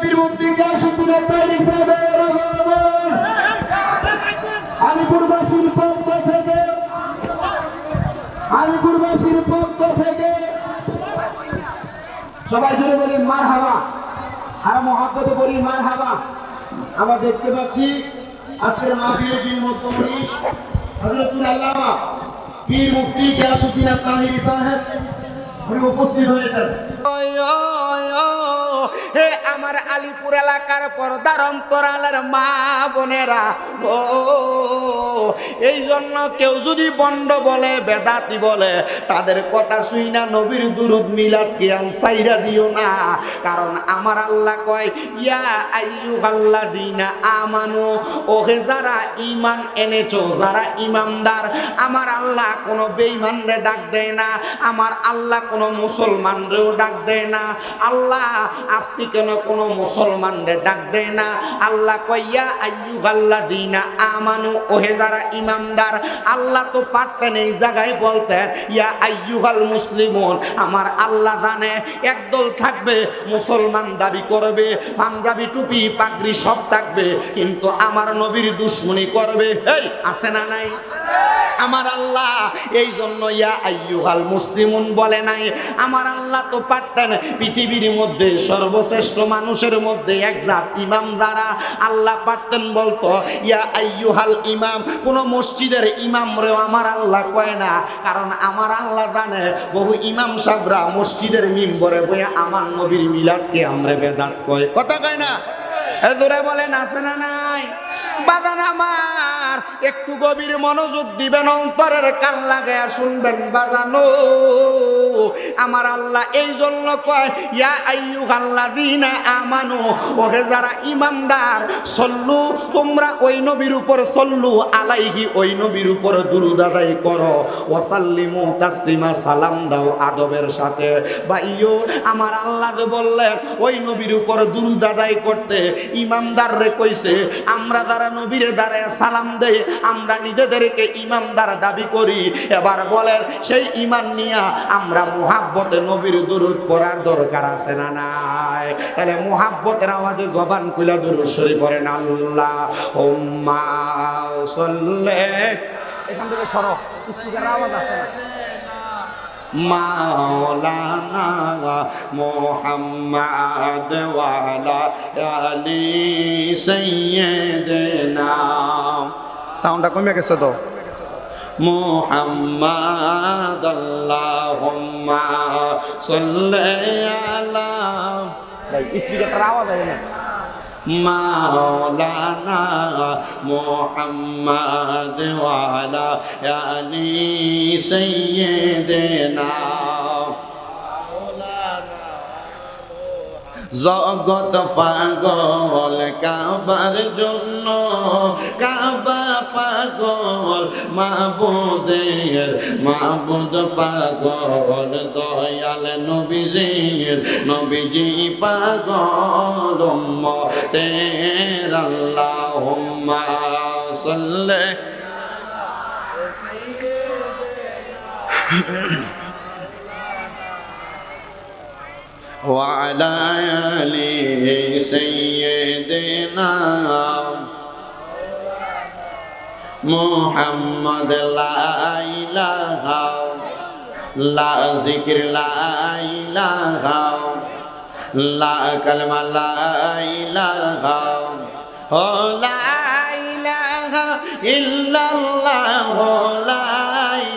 পীর মুফতি গিয়াসউদ্দিন আত্মারি সাহেবের আলিপুরবাসীর পক্ষ থেকে। আলিপুরবাসীর পক্ষ থেকে। সবাই জুড়ে বলি মার হাওয়া আর মহাব্বতে বলি মার হাওয়া আমরা দেখতে পাচ্ছি আজকের মাহফিলের মধ্যমণি হজরতুল আল্লামা পীর মুফতি গিয়াসউদ্দিন আত্মারি সাহেব। উনি উপস্থিত হয়েছেন। হে আমার আলিপুর এলাকার পর্দার অন্তরালের মা বোনেরা, ও, এই জন্য কেউ যদি বন্ড বলে, বেদাতি বলে, তাদের কথা শুই না, নবীর দুরুদ মিলাদ কিয়াম সাইরা দিও না। কারণ আমার আল্লাহ কয়, ইয়া আইয়ুহাল্লাযীনা আমানু, ওহে যারা ঈমান এনেছো, যারা ইমানদার আমার আল্লাহ কোনো বেঈমানরে ডাক দেয় না, আমার আল্লাহ কোনো মুসলমানরেও ডাক দেয় না। আল্লাহ আপনি কেন কোনো মুসলমানরে ডাক দেয় না? আল্লাহ কইয়া, আইয়ুহাল্লাযীনা আমানু ওহে যারা ইমানদার, আল্লাহ তো পারতেন এই জায়গায় বলতেন, ইয়া আইয়ুহাল মুসলিমুন আমার আল্লাহ জানে, একদল থাকবে, মুসলমান দাবি করবে, পাঞ্জাবি টুপি, পাগড়ি সব থাকবে, কিন্তু আমার নবীর দুশ্মনী করবে। এই আছে না নাই? আমার আল্লাহ। এই জন্য ইয়া আইয়ুহাল মুসলিমুন বলে নাই, আমার আল্লাহ তো পারতেন পৃথিবীর মধ্যে সর্বশ্রেষ্ঠ মানুষের মধ্যে এক জাত ইমাম দ্বারা আল্লাহ পারতেন বলতো, ইয়া আইয়ুহাল ইমাম, কোন মসজিদের ইমাম রেও আমার আল্লাহ কয় না, কারণ আমার আল্লাহ জানে বহু ইমাম সাবরা মসজিদের মিম্বরে বইয়া আমার নবীর মিলাদকে আমরা বেদাত কয়। কথা কয় না? এ দূরে বলেন না নাই? বাদান আমার, একটু গভীর মনোযোগ দিবেন, অন্তরের কান লাগায়া শুনবেন, বাজানো। আমার আল্লাহ এই জন্য কয়, ইয়া আইয়ুহাল্লাযীনা আমানু, ওহে যারা ইমানদার সল্লু, তোমরা ওই নবীর উপর সল্লু আলাইহি, ওই নবীর উপর দুরূদ আদায় করো। ওয়াসাল্লিমু তাসলিমা, সালাম দাও আদবের সাথে। ভাইও আমার আল্লাহ বললেন, ওই নবীর উপর দুরূদ করতে ইমানদার রে কইছে, আমরা যারা নবীর দ্বারা সালাম দেই আমরা নিজেদেরকে ইমানদার দাবি করি। এবার বলেন, সেই ইমান নিয়া আমরা মুহাব্বতে নবীর দুরুদ পড়ার দরকার আছে না নাই? তাহলে মুহাব্বতের আওয়াজে জবান খুলে দুরুদ শরীফ পড়েন আল্লাহ। উম্মা সল্লে এখান থেকে সরো আওয়াজ আসে না। মাওলানা মোহাম্মদ ওয়ালা আলী সাইয়্যিদিনা। সাউন্ডটা কমে গেছে তো। মোহাম্মদ আল্লাহুম্মা সাল্লি আলা ভাই স্পিকারটার আওয়াজ আসে না মাওলানা মোহাম্মদ ওয়ালা জগত পাগল, কাবার জন্য কাবা পাগল, মাবুদের, মাবুদ পাগল, দয়াল নবীজির, নবীজি পাগল, উম্মতের আল্লাহুম্মা সাল্লি وعلى آل سيدنا محمد لا إله لا ذكر لا إله لا كلمة لا إله لا إله إلا الله لا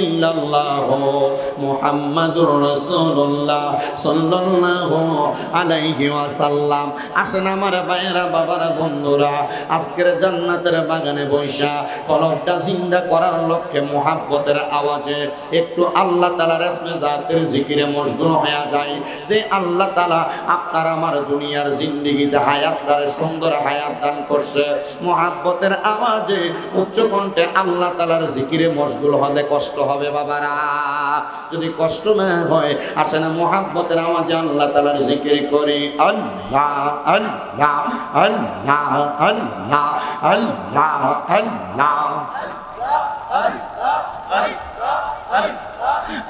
ইল্লাল্লাহ মুহাম্মাদুর রাসূলুল্লাহ সাল্লাল্লাহু আলাইহি ওয়াসাল্লাম। আসেন আমার ভাইয়েরা, বাবারা, বন্ধুরা, আজকের জান্নাতের বাগানে বৈশা কলবটা জিন্দা করার লক্ষ্যে মুহাব্বতের আওয়াজে একটু আল্লাহ তাআলার ইসমে জাতের জিকিরে মশগুল হয়ে যায় যে আল্লাহ তাআলা আপনার আমার দুনিয়ার জিন্দেগিতে হায়াতটারে সুন্দর হায়াত দান করছে। মুহাব্বতের আওয়াজে উচ্চ কণ্ঠে আল্লাহ তাআলার জিকিরে মশগুল হলে কষ্ট হবে, বাবারা। যদি কষ্ট না হয়, আসে না মোহাব্বতের আমাজে আল্লাহ তালার জিকির করি। আল্লাহ আল্লাহ আল্লাহ আল্লাহ আল্লাহ আল্লাহ আল্লাহ।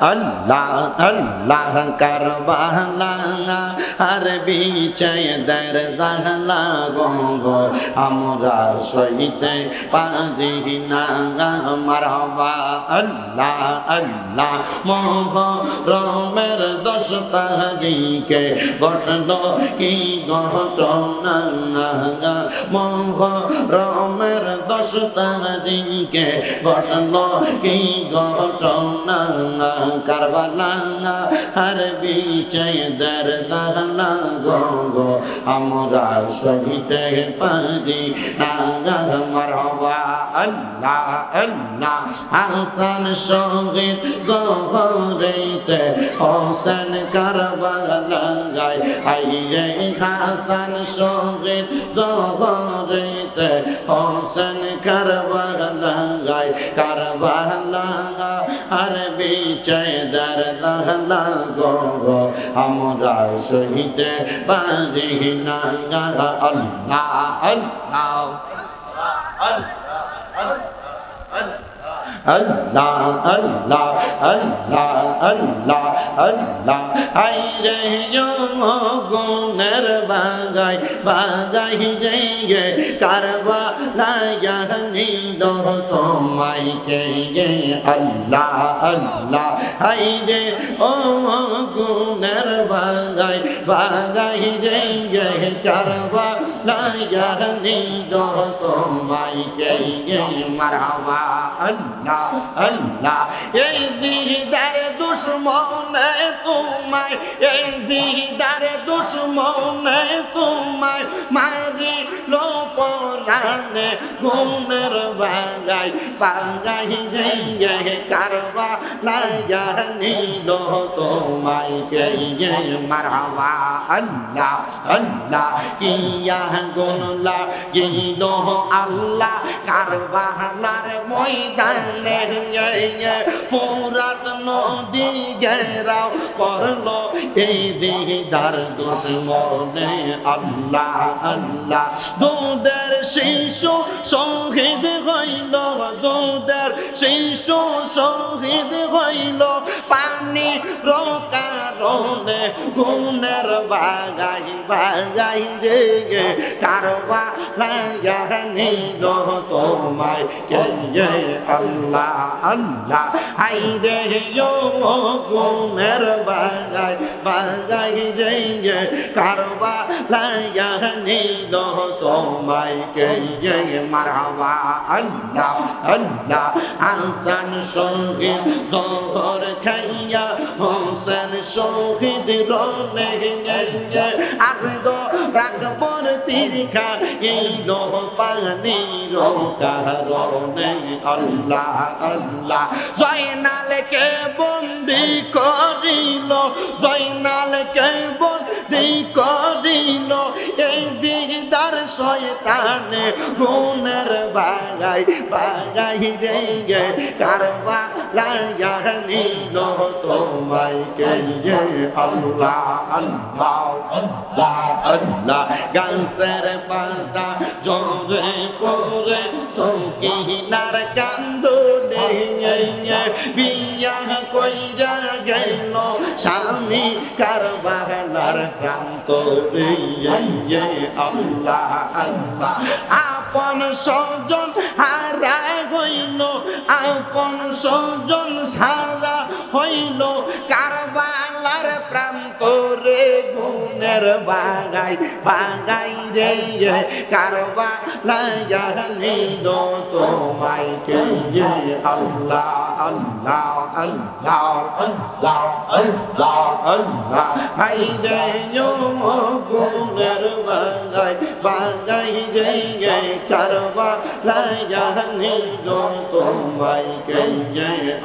আল্লাহ কারবালা আর বিচয় দর জাহলা গঙ্গ আমরা সহিতে পারি না, মারহবা। আল্লাহ আল্লাহ মোহ রমের দশ তারিখে ঘটল কি ঘটনা? মোহ রমের দশ তারিখে ঘটল কি ঘটনা? কারবালা আর বিচয় দর জাহলা গঙ্গ আমরা সহিতে পারি না মারহবা আল্লাহ আল্লাহ। হাসান সঙ্গে জহরেতে হোসেন কারবালা গায় আইরে হাসান সঙ্গে জহরেতে হোসেন কারবালা গায় কারবালা আর বিচয় দর দহলা গো, আমরা সহিতে পারি না আল্লাহ আল্লাহ আল্লাহ আল্লাহ। আল্লাহ আল্লাহ আল্লাহ আই রে গুণের বাগাই বাগাই রে কারবা লায়ানি দো তোমাই কে আল্লাহ আল্লাহ আই রে ও গুণের বাগাই বাগাই রে কারবা লায়ানি দো তোমাই কে গে মারহাবা? আল্লাহ আল্লাহ এই জিদার দুশ্মনে তোমায় এই জিদার দুশ্মনে তোমায় মারি লো পরানে গুণের বাগাই বাগাই রে কারবা লাগানি লো তোমায় কে গে মারহাবা আল্লাহ আল্লাহ কিয়া গুনলা গিলো আল্লাহ কারবালার ময়দানে ফুরাত নদী গেরাও করল এই দিদার দুশ্মনে আল্লাহ আল্লাহ। দুধের শিশু, শহীদ হইল, দুধের শিশু, শহীদ হইল। পানি রকারণে গুণের বাগাই বাগাই রে গে কারবা লাগানি লো তোমায় কে আল্লাহ আল্লাহ আই রে গুণের বাগাই বাগাই রে কারবা লাগানি লো তোমায় কে মারহাবা, আল্লাহ আল্লাহ আসান শহীদ জহর খাইয়া, হোসেন শহীদ রনে আজ গো রাগবর তিরখা এই লো পানি কারণে আল্লাহ আল্লাহ জয়নালকে বন্দি করিল জয়নালকে বন্দি করিল এই দিদার শয়তানে গুণের বাগাই বাগাই রে গে কারবা লাগানি লো তোমায় কে আল্লাহ আল্লাহ আল্লাহ আল্লাহ গাছের পাতা জরে পরে সৌকিনার কান্দনে বিয়া কইরা গেল স্বামী কারবালার প্রান্ত রে আল্লাহ আল্লাহ। আপন সজন হারা হইল, আপন সজন সারা হইল, কারবালার প্রান্ত রে গুণের বাগাই বাগাই রে কারবা লাগানিল তোমায় কে আল্লাহ আল্লাহ আল্লাহ আল্লাহ আল্লাহ আল্লাহ হাই রে গুণের বাগাই বাগাই রে কারবা লাগানিল তোমায় কে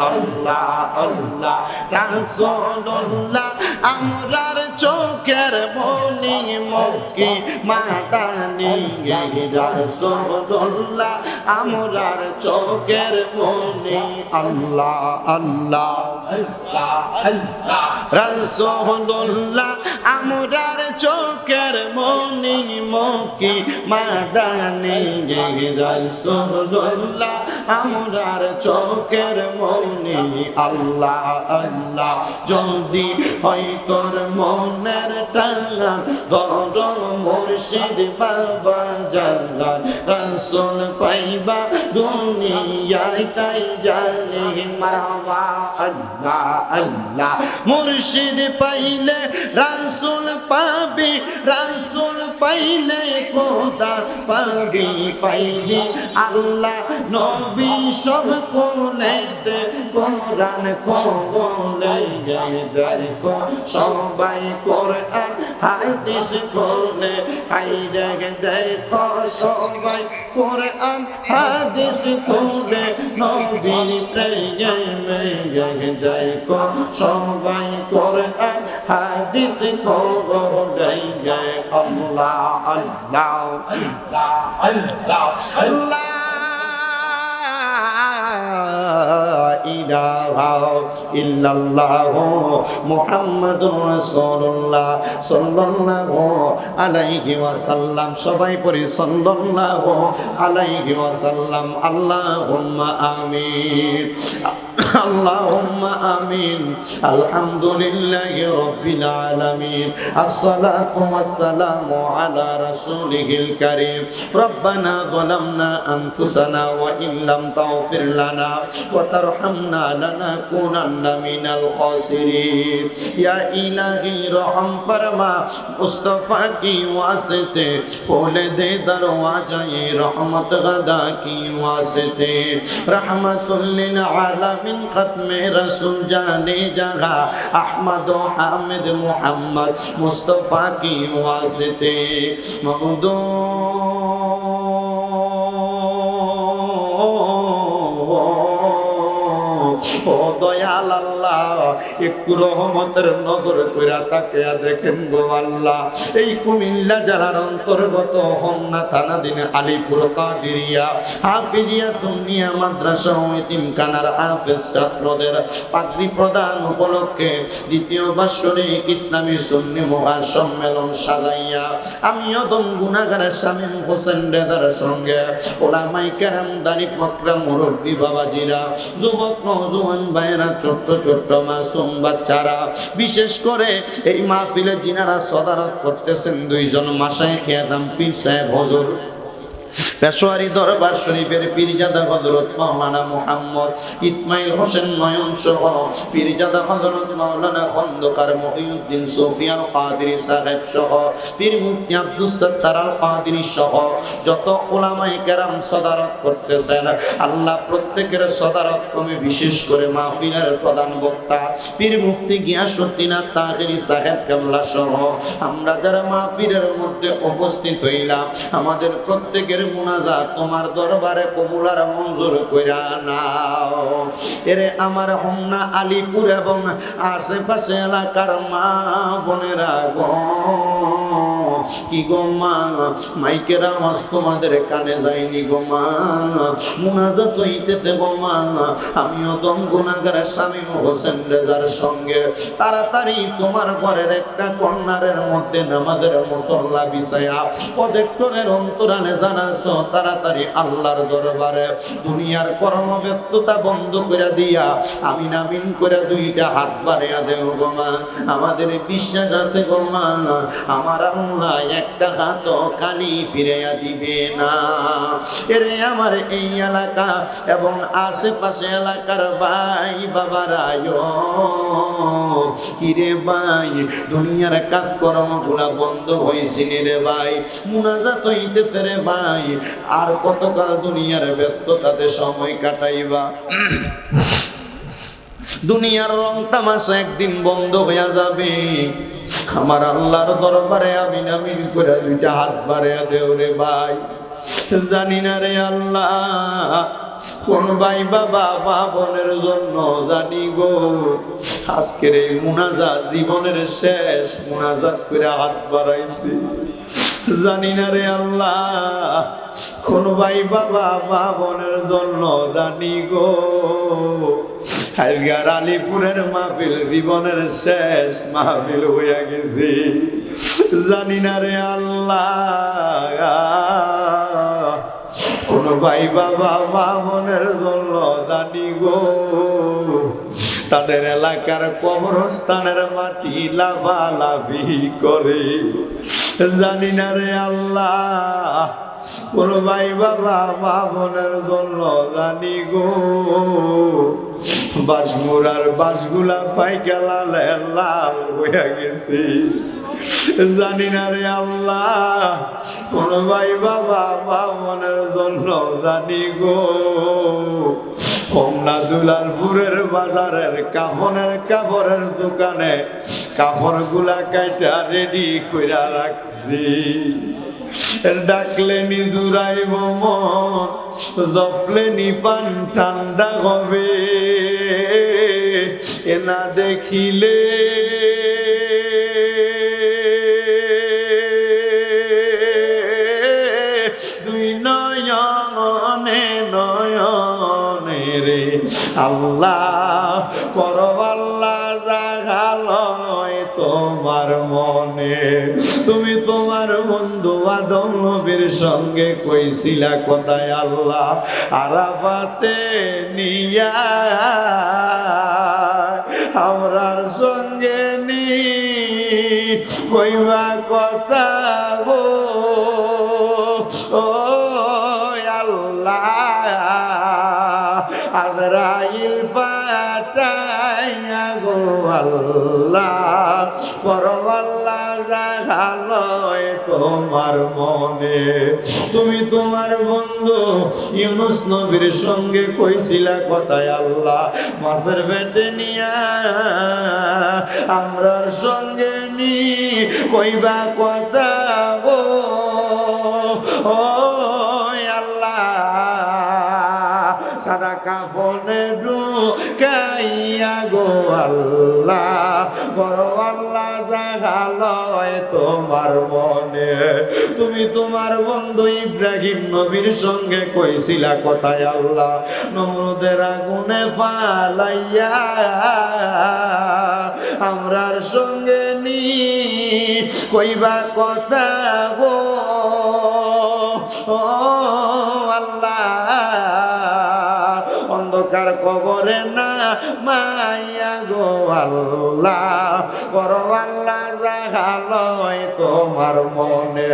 আল্লাহ আল্লাহ রাসূলুল্লাহ আমরার চোখের মনি মক্কি মাদানি রাসূলুল্লাহ আমরার চোখের মনি আল্লাহ আল্লাহ। রাসূলুল্লাহ, আমরার চোখের মনি মক্কি মাদানি রাসূলুল্লাহ আমরার চোখের মনি আল্লাহ আল্লাহ। যদি হয় তোর মনের টাঙ্গা বড় মুর্শিদ বাবা জালাল, রাসূল পাইবা দুনিয়ায় তাই জানে মারহাবা আল্লাহ আল্লাহ। মুর্শিদ পাইলে রাসূল পাবি, রাসূল পাইলে খোদা পাবি। পাইলি আল্লাহ নবী সব কোলেতে, কোরআন কোলে সবাই কোরআন হাদিস কোলে হাইরে দেখো সবাই কোরআন হাদিস কোলে নবীর প্রেমে দেখো সবাই কোরআন হাদিস কোলে আল্লাহ আল্লাহ আল্লাহ আল্লাহ ইলাহা ইল্লাল্লাহ মুহাম্মাদুর রাসূলুল্লাহ সাল্লাল্লাহু আলাইহি ওয়াসাল্লাম। সবাই পড়ি সাল্লাল্লাহু আলাইহি ওয়াসাল্লাম। আল্লাহুম্মা আমিন। اللهم آمين. الحمد لله رب العالمين. الصلاة والسلام على رسوله الكريم. ربنا ظلمنا أنفسنا وإن لم تغفر لنا وترحمنا لنكونن من الخاسرين. يا إلهي رحم فرما. مصطفى کی واسطے. کھول دے دروازہ رحمت غدا کی واسطے. رحمت للعالمین ختم रसूल जाने जगह अहमद हामिद मोहम्मद मुस्तफ़ा की वास्ते। ममदो ও দয়াল আল্লাহ একটু রহমতের নজর কইরা তাকিয়া দেখেন গো আল্লাহ। এই কুমিল্লা জেলার অন্তর্গত হন্না থানাধীন আলিপুর কাদিরিয়া, হাফিজিয়া সুন্নিয়া মাদ্রাসা ও এতিমখানার হাফেজ ছাত্রদের পাগড়ি প্রদান উপলক্ষে দ্বিতীয় বাৎসরিক ইসলামী সুন্নি মহা সম্মেলন সাজাইয়া, আমিও দম গুনাগার শামীম হোসেন রেদার সঙ্গে ওলামাই কেরাম দানি মকরাম মুরব্বী বাবাজিরা, যুবক নজওয়ান ভাইরা ছোট্ট ছোট্ট মাসুম বাচ্চারা। বিশেষ করে এই মাহফিলে যিনারা সদারত করতেছেন, দুইজন মাসায় খেয়াদাম পীর সাহেব, হজুর। পেশোয়ারি দরবার শরীফের পীরজাদা হজরত মাওলানা মুহাম্মদ ইসমাইল হোসেন নয়ন সহ পীরজাদা হজরত মাওলানা খন্দকার মহিউদ্দিন সোফিয়াল কাদিরি সাহেব সহ, পীর মুফতি আব্দুস সত্তার আল কাদিরি সহ, যত ওলামাই কেরাম সদারত করতেছেন। আল্লাহ প্রত্যেকের সদারত কমে বিশেষ করে মাহফিলের প্রধান বক্তা, পীর মুফতি গিয়াসুদ্দিন তাহিরি সাহেব কেমলা সহ। আমরা যারা মাহফিলের মধ্যে উপস্থিত হইলাম, আমাদের প্রত্যেকের মুনাজা তোমার দরবারে কবুলার মঞ্জুর কইরা নাও। এরে আমার হোমনা আলিপুর এবং আশেপাশে এলাকার মা বোনেরা গো। কি গো মা, মাইকের আওয়াজ তোমাদের কানে যায়নি গো মা। মুনাজাত হইতেছে গো মা, আমিও দম গুনাগার স্বামী হোসেন রেজার সঙ্গে। তাড়াতাড়ি তোমার ঘরের একটা কর্নারের মধ্যে নামাজের মুসল্লা বিছায়া প্রজেক্টরের অন্তরালে জানাছো তাড়াতাড়ি আল্লাহর দরবারে দুনিয়ার কর্মব্যস্ততা বন্ধ করে দিয়া আমি নামিন করে দুইটা হাত বাড়িয়া দেও গো মা। আমাদের বিশ্বাস আছে গো মা, আমার আল্লাহ একটা হাত খালি ফিরিয়া দিবে না। এরে আমার এই এলাকা এবং আশেপাশে এলাকার ভাই বাবারা কিরে ভাই, দুনিয়ার কাজকর্মগুলা বন্ধ হয়েছিল রে ভাই, মুনাজাত হইতেছে রে ভাই আর কতকাল দুনিয়ার ব্যস্ততাতে সময় কাটাইবা? দুনিয়ার রং তামাশা একদিন বন্ধ হইয়া যাবে। আমার আল্লাহর দরবারে আমি নামিন করে দুইটা হাত বাড়িয়া দেও রে ভাই। জানি না রে আল্লাহ, কোন ভাই বাবা, মা বোনের জন্য জানি গো। আজকের এই মুনাজাত জীবনের শেষ মুনাজাত করে হাত বাড়াইছি। জানি না রে আল্লাহ, কোন ভাই বাবা, মা বোনের জন্য জানি গো। হালগার আলিপুরের মাহফিল জীবনের শেষ মাহফিল হইয়া গেছে। জানি না রে আল্লাহ, কোন ভাই বাবা, মা বোনের জন্য জানি গো। তাদের এলাকার কবরস্থানের মাটি লাভালাভি করে। জানি না রে আল্লাহ, কোন ভাই বাবা মা বোনের জন্য জানি গো। বাসমুরার বাসগুলা পাইকালা লাল হইয়া গেছে। জানি না রে আল্লাহ, কোন ভাই বাবা মা মনের জন্য জানি গো। কমলা দুলালপুরের বাজারের কাপড়ের কাপড়ের দোকানে কাপড়গুলা কাইটা রেডি কইরা রাখছি। ডাকলে নি জুড়াইব জপলে নি পান ঠান্ডা হবে। এনা দেখিলে আল্লাহ করব আল্লাহ জাগালয় তোমার মনে। তুমি তোমার বন্ধু আদম নবীর সঙ্গে কইছিলা, কথায় আল্লাহ আরাফাতে নিয়া? আমরার সঙ্গে নি, কইবা আল্লাহ পরম আল্লাহ জাগালয় তোমার মনে। তুমি তোমার বন্ধু ইউনুস নবীর সঙ্গে কইছিলা কথায় আল্লাহ, মাছের বেটে নিয়া আমরার সঙ্গে নি, কইবা কথা কাফনে ঢুকাইয়া গো আল্লাহ। বড় আল্লাহ জাগালয় তোমার মনে। তুমি তোমার বন্ধু ইব্রাহিম নবীর সঙ্গে কইছিলা কথায় আল্লাহ, নমরুদের আগুনে ফালাইয়া আমরার সঙ্গে নি, কইবা কথা গো। ও কবরে না মাইয়া গো আল্লাহ। আল্লাহ জাগালয় তোমার মনে।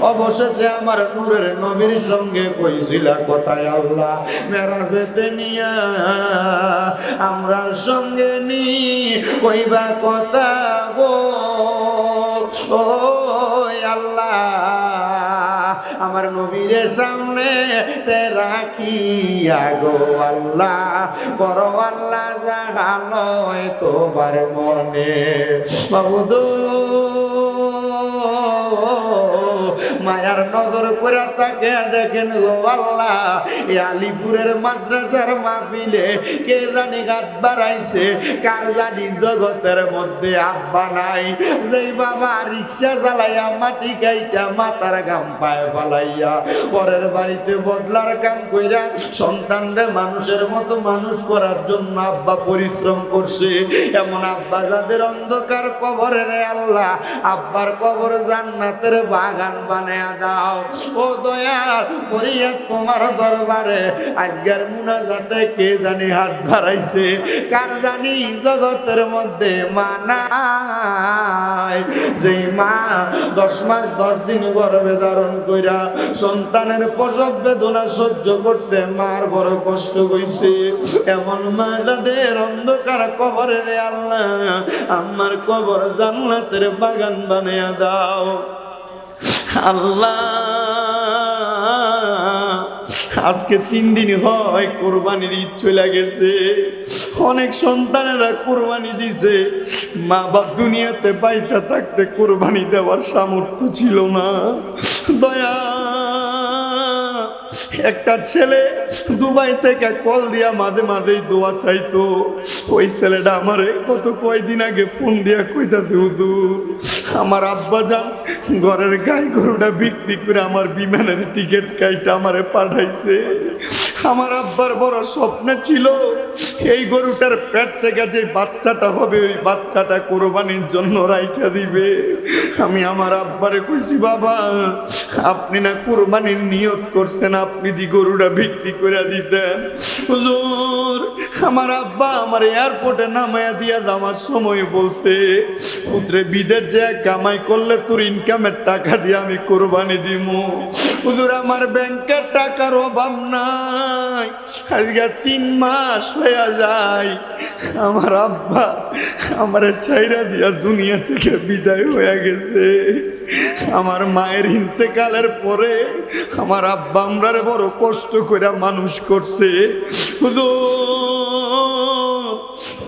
অবশেষে আমার নূরের নবীর সঙ্গে কইছিলা, কথায় আল্লাহ, মেরাজেতে নিয়া আমরার সঙ্গে নি, কইবা কথা গো। ও আল্লাহ আমার নবীর সামনে তে রাখিয়া গো আল্লাহ। বড় আল্লাহ জাগালয় তোমার মনে। বাবুদু মায়ার নজর করে তাকে দেখেন গো আল্লাহ। এই আলিপুরের মাদ্রাসার মাহফিলে কে জানি গাত বাড়াইছে, কার জানি জগতের মধ্যে আব্বা নাই। যেই বাবা রিক্সা চালাইয়া মাটি গাইটা মাথার গাম পায়ে ফালাইয়া পরের বাড়িতে বদলার কাম কইরা সন্তানরে মানুষের মতো মানুষ করার জন্য আব্বা পরিশ্রম করছে। এমন আব্বা যাদের অন্ধকার কবরে রে আল্লাহ, আব্বার কবর জান্নাতের বাগান বানায়া দাও। ও দয়াল করিয়া তোমার দরবারে আজকের মুনাজাতে কে জানি হাত ধরাইছে কার জানি জগতের মধ্যে মানায় যেই মা দশ মাস, দশ দিন গর্ভে ধারণ কইরা সন্তানের প্রসব বেদনা সহ্য করতে মার বড় কষ্ট হইছে। এমন মা যাদের অন্ধকার কবরে রে আল্লাহ, আমার কবর জান্নাতের বাগান বানিয়ে দাও। আল্লাহ আজকে তিন দিন হয় কোরবানির ঈদ চলে গেছে। অনেক সন্তানেরা কোরবানি দিছে। মা বাপ দুনিয়াতে পাইতে থাকতে কোরবানি দেওয়ার সামর্থ্য ছিল না। দয়া একটা ছেলে দুবাই থেকে কল দিয়া মাঝে মাঝেই দোয়া চাইতো। ওই ছেলেটা আমারে কত কয়দিন আগে ফোন দিয়া কইতা দুদু আমার আব্বা যান, ঘরের গাই গরুটা বিক্রি করে আমার বিমানের টিকিট কাইটা আমারে পাঠাইছে। আমার আব্বার বড় স্বপ্ন ছিল এই গরুটার পেট থেকে যে বাচ্চাটা হবে, ওই বাচ্চাটা কোরবানির জন্য রাইখা দিবে। আমি আমার আব্বারে কইছি, বাবা, আপনি না কোরবানির নিয়ত করছেন, আপনি দি গরুটা বিক্রি করে দিতেন। হুজুর আমার আব্বা আমার এয়ারপোর্টে নামায়া দিয়া যাওয়ার সময় বলতে পুত্রে, বিদেশ যে কামাই করলে তোর ইনকামের টাকা দিয়ে আমি কোরবানি দিমু। হুজুর, আমার ব্যাংকের টাকার অভাব নাই। আজকে তিন মাস হয়ে যায়। আমার আব্বা আমার ছাইরা দিয়া দুনিয়া থেকে বিদায় হয়ে গেছে। আমার মায়ের ইন্তেকালের পরে আমার আব্বা আমরা বড় কষ্ট করে মানুষ করছে।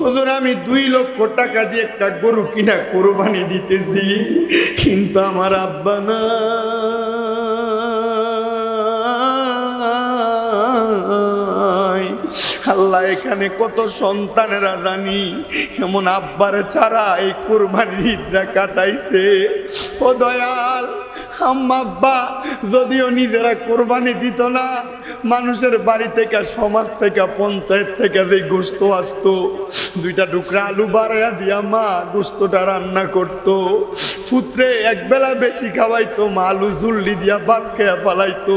হুজুর আমি দুই লক্ষ টাকা দিয়ে একটা গরু কিনা কোরবানি দিতেছি, কিন্তু আমার আব্বা না আল্লাহ এখানে কত সন্তানেরা জানি এমন আব্বার ছাড়া এই কোরবানির ঈদরা কাটাইছে। ও দয়াল আম্মা আব্বা, যদিও নিজেরা কোরবানি দিত না, মানুষের বাড়ি থেকে, সমাজ থেকে, পঞ্চায়েত থেকে যে গোস্ত আসতো, দুইটা টুকরা আলু বাড়াইয়া দিয়া মা গোস্তটা রান্না করতো। পুত্রে একবেলা বেশি খাওয়াইতো, মা আলু জুল্লি দিয়া ভাত খেয়া পালাইতো।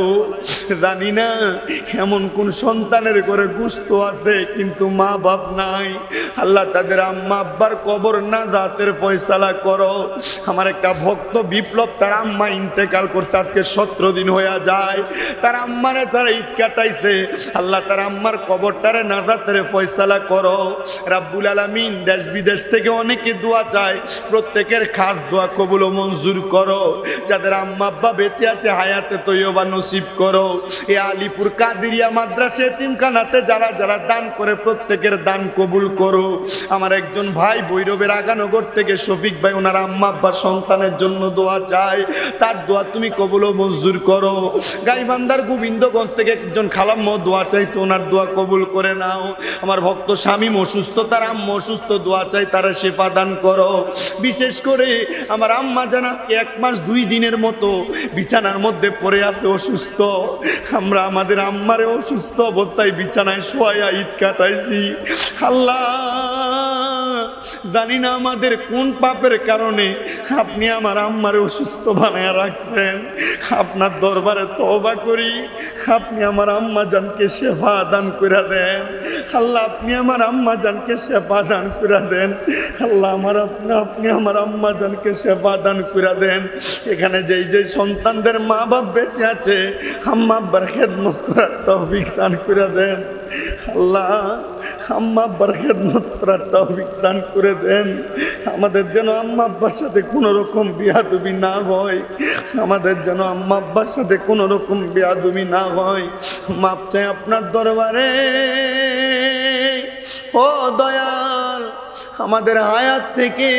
জানি না এমন কোন সন্তানের করে গুস্ত আছে, কিন্তু মা বাপ নাই। আল্লাহ তাদের আম্মা আব্বার কবর না জাতের ফয়সালা করো। আমার একটা ভক্ত বিপ্লব তার আম্মা ইন্তেকাল করতে আজকে সতেরো দিন হয়ে যায়। তার আম্মারে যারা ঈদ কাটাইছে, আল্লাহ তার আম্মার কবরটারে না জাতের ফয়সালা করো। রাব্বুল আলামিন দেশ বিদেশ থেকে অনেকে দোয়া চায়, প্রত্যেকের খাস দোয়া কবুল ও মঞ্জুর করো। যাদের আম্মা আব্বা বেঁচে আছে, হায়াতে তৈবা নসিব করো। এ আলিপুর কাদিরিয়া মাদ্রাসা এতিমখানাতে যারা যারা দান করে, প্রত্যেকের দান কবুল করো। আমার একজন ভাই ভৈরবের আগানগর থেকে শফিক ভাই, ওনার আম্মা আব্বার সন্তানের জন্য দোয়া চায়। তার দোয়া তুমি কবুল ও মঞ্জুর করো। গাইবান্দার গোবিন্দগঞ্জ থেকে একজন খালাম্ম দোয়া চাইছে, ওনার দোয়া কবুল করে নাও। আমার ভক্ত স্বামী অসুস্থ, তার আম্মা অসুস্থ, দোয়া চাই, তারা সেবা দান করো। বিশেষ করে আমার আম্মা জানা এক মাস দুই দিনের মতো বিছানার মধ্যে পড়ে আছে, অসুস্থ। আমরা আমাদের আম্মারে অসুস্থ অবস্থায় বিছানায় শোয়া ঈদ কাটাইছি। আল্লাহ! জানি না আমাদের কোন পাপের কারণে আপনি আমার আম্মারে অসুস্থ বানায় রাখছেন। আপনার দরবারে তবা করি, আপনি আমার আম্মা জানকে সেবা দান করে দেন। আল্লাহ, আপনি আমার আম্মা জানকে সেবা দান করে দেন। আল্লাহ, আমার আপনি আপনি আমার আম্মা জানকে সেবা দান করে দেন। এখানে যেই যেই সন্তানদের মা বাপ বেঁচে আছে, আম্মা আব্বার খেদমত করার তৌফিক দান করে দেন। আল্লাহ আম্মা আব্বার খেদমত করার তহবিক দান করে দেন। আমাদের যেন আম্মা আব্বার সাথে কোনো রকম বিয়াদুবি না হয়। আমাদের যেন আম্মা আব্বার সাথে কোনো রকম বিয়াদুবি না হয়। মাপ চাই আপনার দরবারে। ও দয়াল আমাদের হায়াত থেকে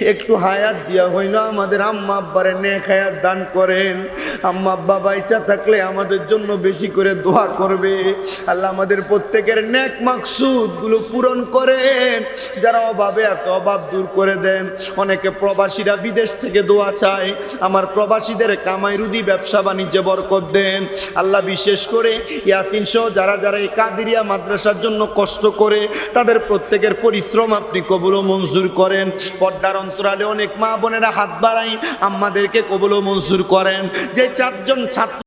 একটু হায়াত দিয়া হইল। আমাদের আম্মা আব্বারে নেক হায়াত দান করেন। আম্মা আব্বা বাইচা থাকলে আমাদের জন্য বেশি করে দোয়া করবে। আল্লাহ আমাদের প্রত্যেকের নেক মাকসুদগুলো পূরণ করেন। যারা অভাবে আছে, অভাব দূর করে দেন। অনেকে প্রবাসীরা বিদেশ থেকে দোয়া চায়। আমার প্রবাসীদের কামাই রুদি ব্যবসা, বাণিজ্যে বরকত দেন। আল্লাহ বিশেষ করে ইয়াসিন সহ যারা যারা এই কাদিরিয়া মাদ্রাসার জন্য কষ্ট করে, তাদের প্রত্যেকের পরিশ্রম আপনি কবুল মঞ্জুর করেন। পর্দার অন্তরালে অনেক মা বোনেরা হাত বাড়াই আমাদেরকে কবুল মঞ্জুর করেন। যে চারজন ছাত্র